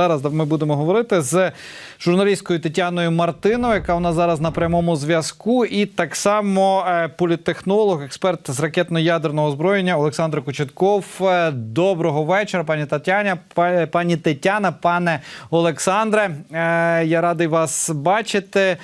Зараз ми будемо говорити з журналісткою Тетяною Мартиною, яка у нас зараз на прямому зв'язку, і так само політехнолог, політтехнолог, експерт з ракетно-ядерного озброєння Олександр Кочетков. Е, Доброго вечора, пані Тетяна, пані Тетяна, пане Олександре. Е, Я радий вас бачити.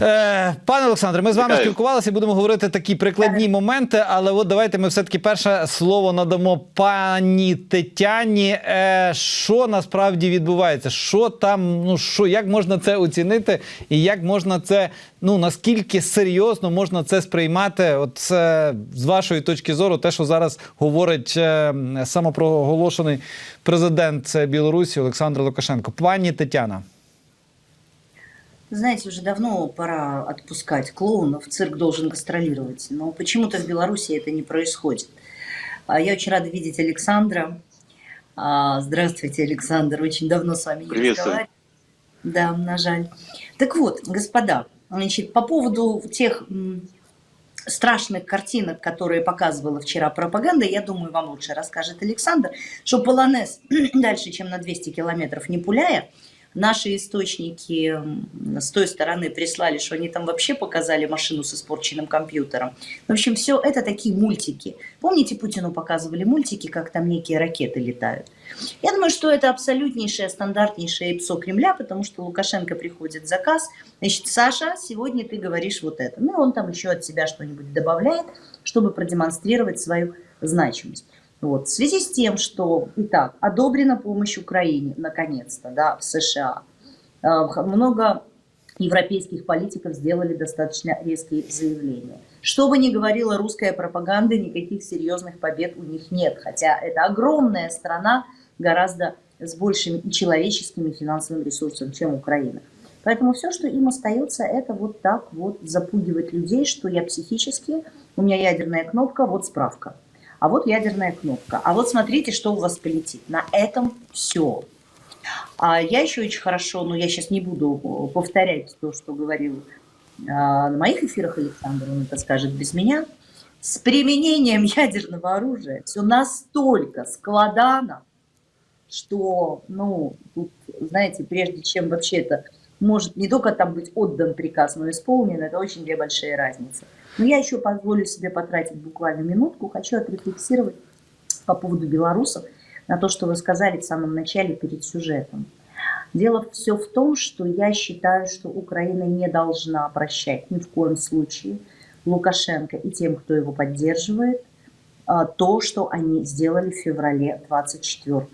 Е, Пане Олександре, ми з вами спілкувалися і будемо говорити такі прикладні моменти. Але от давайте ми все-таки перше слово надамо пані Тетяні. Е, Що насправді відбувається? Що там, ну що, як можна це оцінити, і як можна це, ну наскільки серйозно можна це сприймати? От це, з вашої точки зору, те, що зараз говорить е, самопроголошений президент Білорусі Олександр Лукашенко. Пані Тетяна. Знаете, уже давно пора отпускать клоунов, цирк должен гастролировать, но почему-то в Беларуси это не происходит. А Я очень рада видеть Александра. А, Здравствуйте, Александр, очень давно с вами не разговаривали. Да, на жаль. Так вот, господа, значит, по поводу тех страшных картинок, которые показывала вчера пропаганда, я думаю, вам лучше расскажет Александр, что Полонез дальше, чем на 200 километров не пуляя, Наши источники с той стороны прислали, что они там вообще показали машину с испорченным компьютером. В общем, все это такие мультики. Помните, Путину показывали мультики, как там некие ракеты летают? Я думаю, что это абсолютнейшее, стандартнейшее ПСО Кремля, потому что Лукашенко приходит заказ. Значит, Саша, сегодня ты говоришь вот это. Ну, он там еще от себя что-нибудь добавляет, чтобы продемонстрировать свою значимость. Вот. В связи с тем, что, итак, одобрена помощь Украине, наконец-то, да, в США, э, много европейских политиков сделали достаточно резкие заявления. Что бы ни говорила русская пропаганда, никаких серьезных побед у них нет. Хотя это огромная страна, гораздо с большим и человеческим, и финансовым ресурсом, чем Украина. Поэтому все, что им остается, это вот так вот запугивать людей, что я психически, у меня ядерная кнопка, вот справка. А вот ядерная кнопка. А вот смотрите, что у вас полетит. На этом все. А я еще очень хорошо, но я сейчас не буду э, повторять то, что говорил а, на моих эфирах Александр, он это скажет без меня. С применением ядерного оружия все настолько складано, что, ну, тут, знаете, прежде чем вообще это может не только там быть отдан приказ, но и исполнен, это очень две большие разницы. Но я еще позволю себе потратить буквально минутку, хочу отрефлексировать по поводу белорусов на то, что вы сказали в самом начале перед сюжетом. Дело все в том, что я считаю, что Украина не должна прощать ни в коем случае Лукашенко и тем, кто его поддерживает, а, то, что они сделали в феврале 24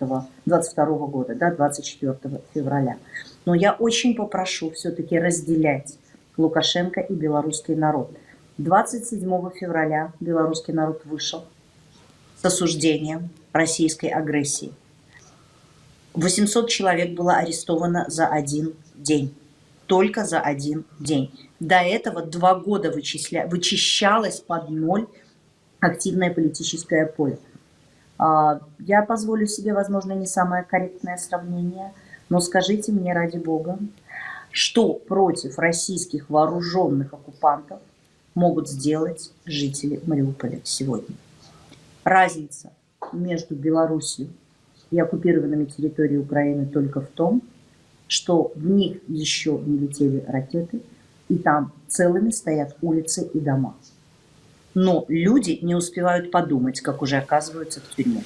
22 года, да, 24 февраля. Но я очень попрошу все-таки разделять Лукашенко и белорусский народ. 27 февраля белорусский народ вышел с осуждением российской агрессии. 800 человек было арестовано за один день. Только за один день. До этого два года вычисля... вычищалось под ноль активное политическое поле. А, Я позволю себе, возможно, не самое корректное сравнение, но скажите мне ради бога, что против российских вооруженных оккупантов могут сделать жители Мариуполя сегодня. Разница между Белоруссией и оккупированными территорией Украины только в том, что в них еще не летели ракеты, и там целыми стоят улицы и дома. Но люди не успевают подумать, как уже оказываются в тюрьме.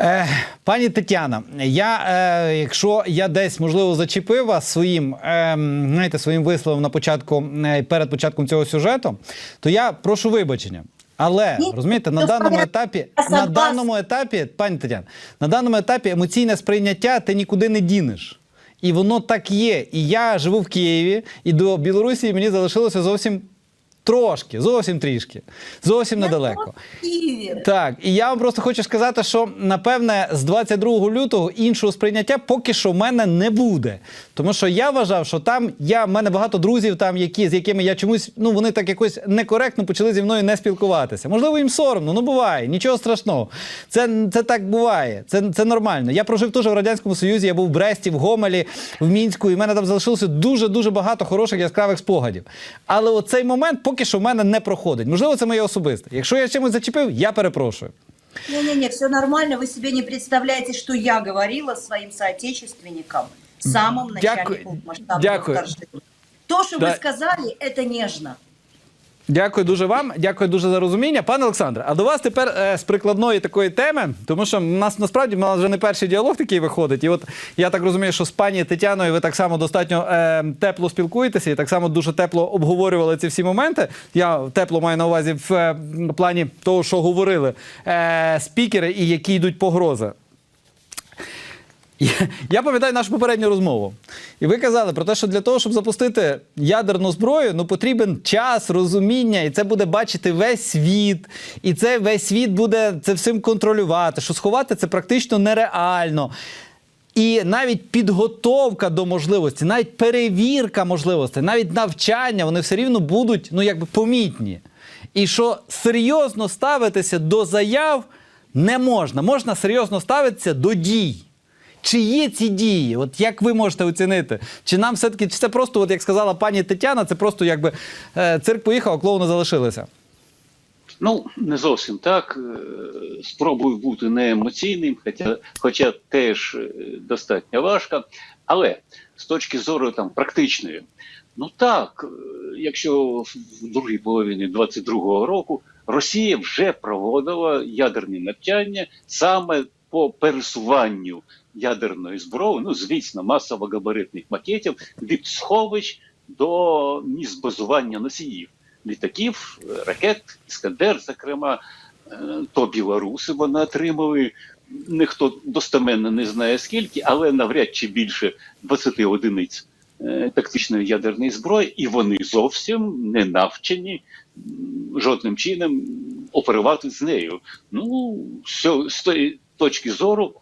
Е, пані Тетяна, я, е, якщо я десь можливо зачепив вас своїм, е, знаєте, своїм висловом на початку е, перед початком цього сюжету, то я прошу вибачення. Але розумієте, на даному етапі, на даному етапі, пані Тетяна, на даному етапі емоційне сприйняття ти нікуди не дінеш. І воно так є. І я живу в Києві, і до Білорусі мені залишилося зовсім трошки, зовсім трішки, зовсім недалеко. Так, і я вам просто хочу сказати, що напевне з 22 лютого іншого сприйняття поки що в мене не буде. Тому що я вважав, що там я в мене багато друзів, там які з якими я чомусь, ну вони так якось некоректно почали зі мною не спілкуватися. Можливо, їм соромно, ну буває, нічого страшного. Це, це так буває, це, це нормально. Я прожив теж в радянському союзі. Я був в Бресті, в Гомелі, в Мінську, і в мене там залишилося дуже дуже багато хороших яскравих спогадів. Але оцей момент поки що в мене не проходить. Можливо, це моє особисте. Якщо я чимось зачепив, я перепрошую. Не-не-не, все нормально, вы себе не представляете, что я говорила своим соотечественникам в самом начале Дякую. полномасштабного Дякую. вторжения. То, что Да. вы сказали, это нежно. Дякую дуже вам, дякую дуже за розуміння. Пане Олександре, а до вас тепер е, з прикладної такої теми, тому що в нас насправді в нас вже не перший діалог такий виходить. І от я так розумію, що з пані Тетяною ви так само достатньо е, тепло спілкуєтеся і так само дуже тепло обговорювали ці всі моменти. Я тепло маю на увазі в е, плані того, що говорили е, спікери і які йдуть погрози. Я, я пам'ятаю нашу попередню розмову. І ви казали про те, що для того, щоб запустити ядерну зброю, ну потрібен час, розуміння, і це буде бачити весь світ. І це весь світ буде це всім контролювати. Що сховати це практично нереально. І навіть підготовка до можливості, навіть перевірка можливостей, навіть навчання, вони все рівно будуть ну якби помітні. І що серйозно ставитися до заяв не можна. Можна серйозно ставитися до дій. Чи є ці дії? От як ви можете оцінити? Чи нам все-таки чи це просто, от як сказала пані Тетяна, це просто якби е, цирк поїхав, а клоуни залишилися? Ну, не зовсім так. Е, Спробую бути не емоційним, хоча, хоча теж е, достатньо важко. Але з точки зору там практичної, ну так, якщо в другій половині 22-го року Росія вже проводила ядерні навчання саме по пересуванню ядерної зброї, ну звісно, масово-габаритних макетів від сховищ до місць базування носіїв літаків, ракет, Іскандер, зокрема, е, то білоруси вони отримали. Ніхто достеменно не знає скільки, але навряд чи більше 20 одиниць е, тактичної ядерної зброї, і вони зовсім не навчені жодним чином оперувати з нею. Ну, з тої точки зору,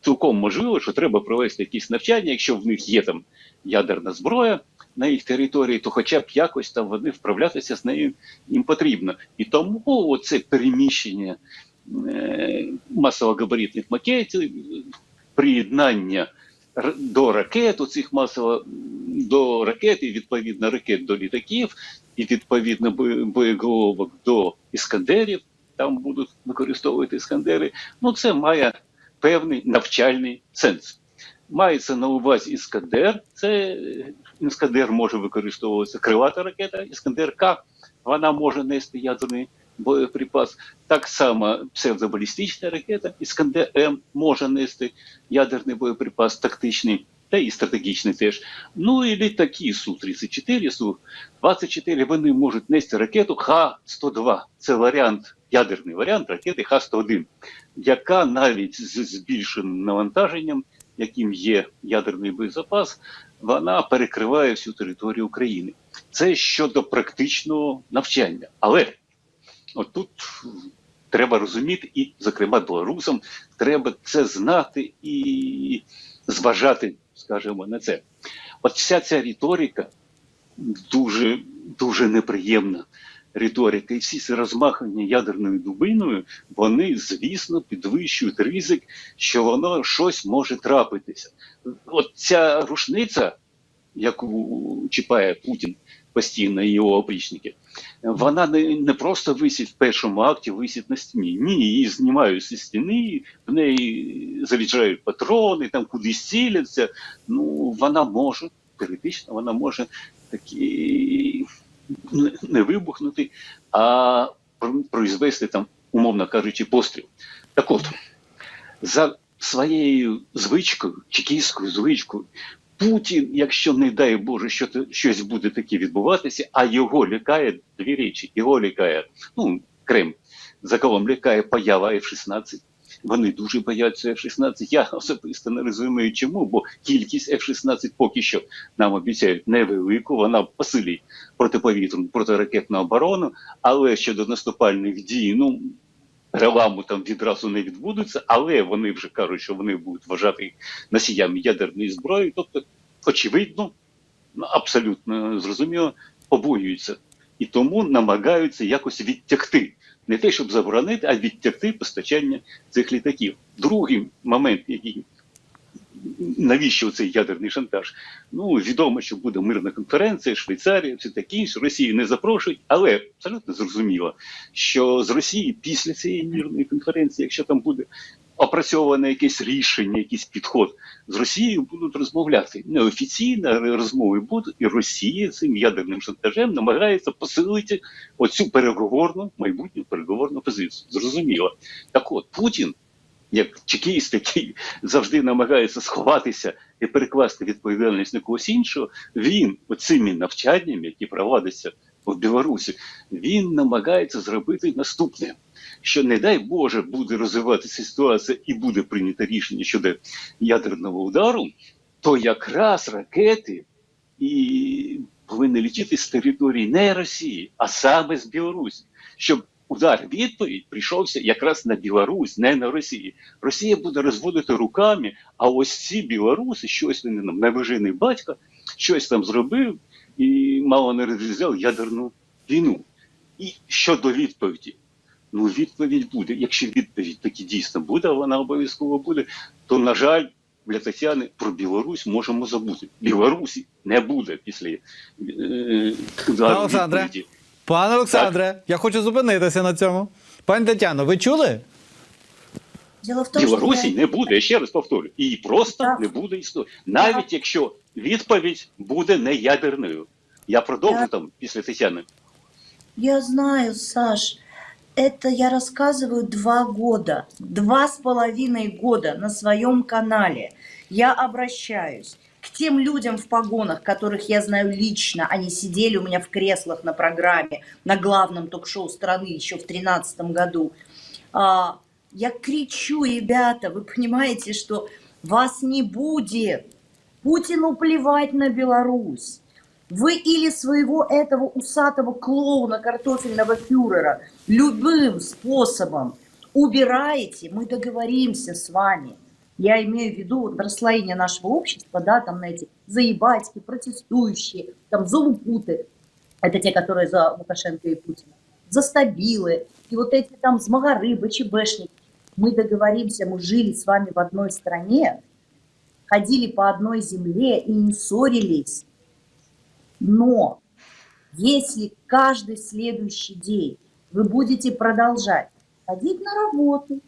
цілком можливо, що треба провести якісь навчання, якщо в них є там ядерна зброя на їх території, то хоча б якось там вони вправлятися з нею їм потрібно. І тому оце переміщення е, масово-габаритних макетів, приєднання до ракет, оцих масово до ракет, і відповідно ракет до літаків, і відповідно бо- боєголовок до іскандерів, там будуть використовувати іскандери. Ну, це має певний навчальний сенс. Мається на увазі Іскандер. Це е, Іскандер може використовуватися крилата ракета, Іскандер К. Вона може нести ядерний боєприпас. Так само псевдобалістична ракета, Іскандер М може нести ядерний боєприпас тактичний. Та і стратегічний теж. Ну і літаки Су-34, Су-24, вони можуть нести ракету Х-102. Це варіант, ядерний варіант ракети Х-101, яка навіть з збільшеним навантаженням яким є ядерний боєзапас, вона перекриває всю територію України. Це щодо практичного навчання. Але от тут треба розуміти, і, зокрема, білорусам треба це знати і зважати, скажімо, на це. От вся ця риторика дуже, дуже неприємна. Риторика і всі ці розмахання ядерною дубиною, вони, звісно, підвищують ризик, що воно щось може трапитися. От ця рушниця, яку чіпає Путін постійно його опричники, вона не, не просто висить в першому акті, висить на стіні. Ні, її знімають зі стіни, в неї заряджають патрони, там кудись ціляться. Ну, вона може, теоретично, вона може такі не- вибухнути, а про- произвести там, умовно кажучи, постріл. Так от, за своєю звичкою, чекійською звичкою, Путін, якщо не дай Боже, що щось буде таке відбуватися, а його лякає дві речі. Його лякає, ну, Крем, за кого лякає поява F-16. Вони дуже бояться F-16. Я особисто не розумію, чому, бо кількість F-16 поки що нам обіцяють невелику, вона посилить протиповітряну протиракетну оборону, але щодо наступальних дій, ну реламу там відразу не відбудуться, але вони вже кажуть, що вони будуть вважати носіями ядерної зброї. Тобто, очевидно, ну, абсолютно зрозуміло, побоюються і тому намагаються якось відтягти. Не те, щоб заборонити, а відтягти постачання цих літаків. Другий момент, який навіщо цей ядерний шантаж? Ну відомо, що буде мирна конференція, Швейцарія, все таке інше. Росію не запрошують, але абсолютно зрозуміло, що з Росії після цієї мирної конференції, якщо там буде опрацьоване якесь рішення, якийсь підход з Росією будуть розмовляти. Неофіційно розмови будуть, і Росія цим ядерним шантажем намагається посилити оцю переговорну майбутню переговорну позицію. Зрозуміло. Так от Путін, як чекіст, який завжди намагається сховатися і перекласти відповідальність на когось іншого, він оцими навчаннями, які проводяться в Білорусі, він намагається зробити наступне. Що не дай Боже буде розвиватися ситуація і буде прийнято рішення щодо ядерного удару, то якраз ракети і повинні летіти з території не Росії, а саме з Білорусі, щоб удар відповідь прийшовся якраз на Білорусь, не на Росію. Росія буде розводити руками, а ось ці білоруси, щось вони нам навижений батько, щось там зробив і мало не розв'язав ядерну війну. І щодо відповіді, Ну, відповідь буде. Якщо відповідь таки дійсно буде, а вона обов'язково буде, то, на жаль, для Тетяни про Білорусь можемо забути. Білорусі не буде після е, удару Олександре, відповіді. Пане Олександре, я хочу зупинитися на цьому. Пані Тетяно, ви чули? Дело в том, что Білорусі я- не буде, я ще раз повторю. І просто Так. не буде історії. Навіть якщо відповідь буде не ядерною. Я продовжу Так. там після Тетяни. Я знаю, Саш, это я рассказываю два года, два с половиной года на своем канале. Я обращаюсь к тем людям в погонах, которых я знаю лично. Они сидели у меня в креслах на программе, на главном ток-шоу страны еще в 2013 году. А, я кричу, ребята, вы понимаете, что вас не будет. Путину плевать на Беларусь. Вы или своего этого усатого клоуна картофельного фюрера любым способом убираете, мы договоримся с вами. Я имею в виду вот расслоение нашего общества, да, там на эти заебатьки, протестующие, там золупуты, это те, которые за Лукашенко и Путина, за стабилы, и вот эти там змагары, БЧБшники. Мы договоримся, мы жили с вами в одной стране, ходили по одной земле и не ссорились. Но если каждый следующий день вы будете продолжать ходить на работу,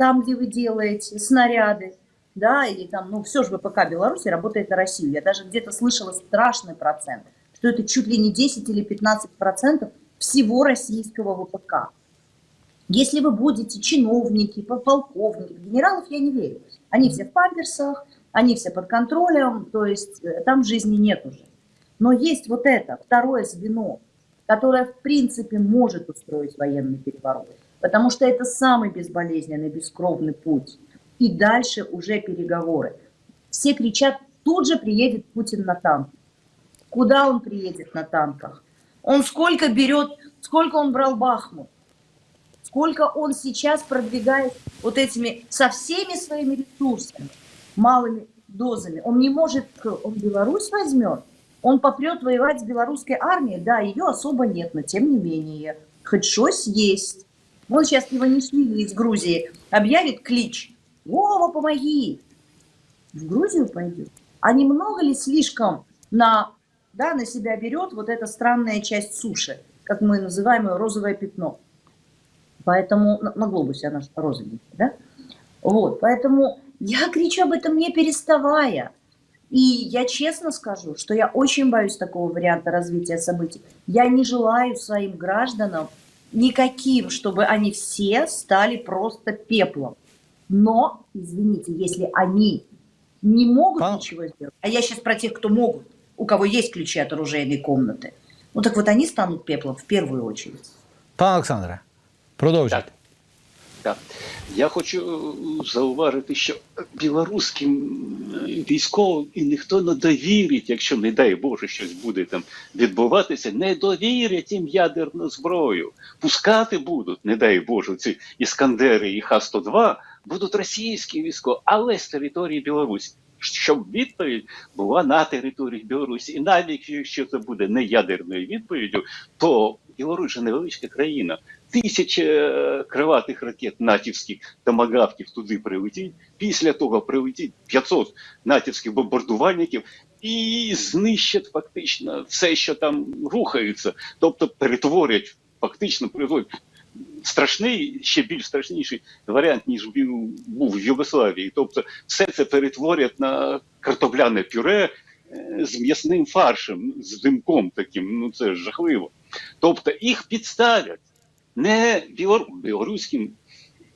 там, где вы делаете снаряды, да, или там, ну, все же ВПК Беларуси работает на Россию. Я даже где-то слышала страшный процент, что это чуть ли не 10 или 15 процентов всего российского ВПК. Если вы будете чиновники, полковники, генералов я не верю. Они все в памперсах, они все под контролем, то есть э, там жизни нет уже. Но есть вот это, второе звено, которое в принципе может устроить военный переворот. Потому что это самый безболезненный, бескровный путь. И дальше уже переговоры. Все кричат, тут же приедет Путин на танке. Куда он приедет на танках? Он сколько берет, сколько он брал Бахмут? Сколько он сейчас продвигает вот этими, со всеми своими ресурсами, малыми дозами. Он не может, он Беларусь возьмет, он попрет воевать с белорусской армией. Да, ее особо нет, но тем не менее, хоть что-то есть. Вот сейчас Иванишвили из Грузии объявит клич. Вова, помоги! В Грузию пойдет. А немного ли слишком на, да, на себя берет вот эта странная часть суши, как мы называем ее розовое пятно? Поэтому на, на глобусе она розовенькая, да? Вот, поэтому я кричу об этом не переставая. И я честно скажу, что я очень боюсь такого варианта развития событий. Я не желаю своим гражданам никаким, чтобы они все стали просто пеплом. Но, извините, если они не могут Пан- ничего сделать, а я сейчас про тех, кто могут, у кого есть ключи от оружейной комнаты, ну так вот они станут пеплом в первую очередь. Пане Олександре, продовжуйте. Так. Так. Я хочу е, зауважити, що білоруським е, військовим і ніхто не довірить, якщо, не дай Боже, щось буде там відбуватися, не довірять їм ядерну зброю. Пускати будуть, не дай Боже, ці іскандери і Х-102 будуть російські військові, але з території Білорусі. Щоб відповідь була на території Білорусі. І навіть якщо це буде не ядерною відповіддю, то Білорусь невеличка країна. Тисяча е, криватих ракет натівських томагавків туди прилетіть. Після того прилетіть 500 натівських бомбардувальників і знищать фактично все, що там рухається. Тобто перетворять, фактично перетворять страшний, ще більш страшніший варіант, ніж був в Югославії. Тобто, все це перетворять на картопляне пюре е, з м'ясним фаршем, з димком таким. Ну це жахливо. Тобто їх підставлять не білор... білоруським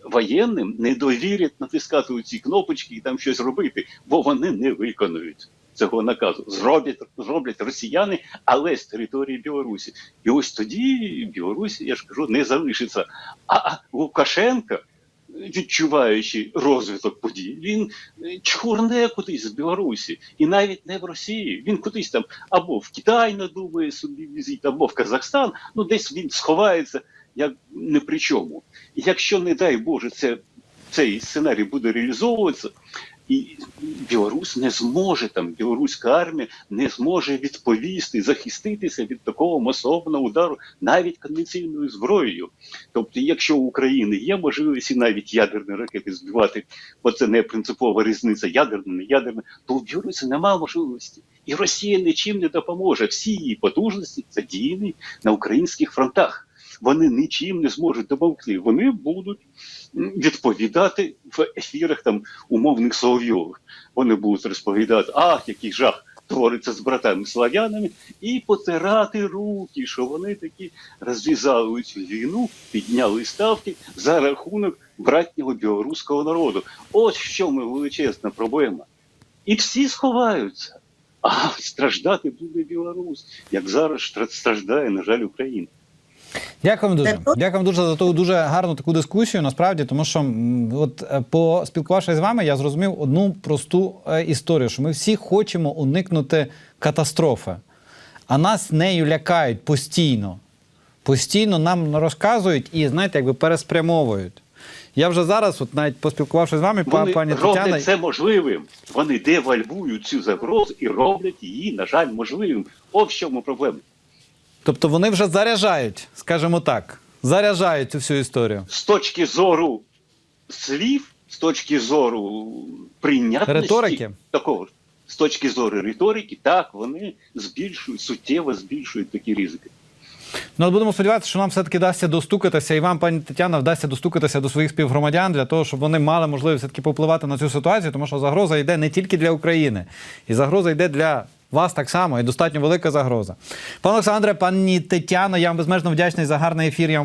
воєнним, не довірять натискати у ці кнопочки і там щось робити, бо вони не виконують. Цього наказу зроблять зроблять росіяни, але з території Білорусі. І ось тоді Білорусь, я ж кажу, не залишиться. А Лукашенко, відчуваючи розвиток подій, він е, чхурне кудись з Білорусі, і навіть не в Росії. Він кудись там або в Китай надумає собі візит, або в Казахстан. Ну десь він сховається як не при чому. Якщо, не дай Боже, це, цей сценарій буде реалізовуватися. І Білорусь не зможе там, білоруська армія не зможе відповісти, захиститися від такого масового удару навіть конвенційною зброєю. Тобто, якщо у України є можливість і навіть ядерні ракети збивати, бо це не принципова різниця, ядерна, не ядерна, то у Білорусі немає можливості. І Росія нічим не допоможе. Всі її потужності задіяні на українських фронтах. Вони нічим не зможуть допомогти. Вони будуть відповідати в ефірах там умовних Соловйових. Вони будуть розповідати, ах, який жах твориться з братами слав'янами, і потирати руки, що вони такі розв'язали цю війну, підняли ставки за рахунок братнього білоруського народу. Ось в чому величезна проблема. І всі сховаються. А страждати буде Білорусь, як зараз страждає, на жаль, Україна. Дякуємо дуже. Дякуємо дуже за ту дуже гарну таку дискусію. Насправді, тому що от е, поспілкувавшись з вами, я зрозумів одну просту е, історію: що ми всі хочемо уникнути катастрофи, а нас нею лякають постійно. Постійно нам розказують і, знаєте, якби переспрямовують. Я вже зараз, от навіть поспілкувавшись з вами, Вони пані роблять Тетяна. це можливим. Вони девальвують цю загрозу і роблять її, на жаль, можливим. От в чому проблема. Тобто вони вже заряджають, скажімо так, заряджають цю всю історію. З точки зору слів, з точки зору прийнятності Риторики? такого з точки зору риторики, так вони збільшують суттєво збільшують такі ризики. Ну, будемо сподіватися, що нам все-таки вдасться достукатися, і вам, пані Тетяна, вдасться достукатися до своїх співгромадян для того, щоб вони мали можливість все-таки попливати на цю ситуацію, тому що загроза йде не тільки для України, і загроза йде для вас так само, і достатньо велика загроза. Пане Олександре, пані Тетяно, я вам безмежно вдячний за гарний ефір. Я вам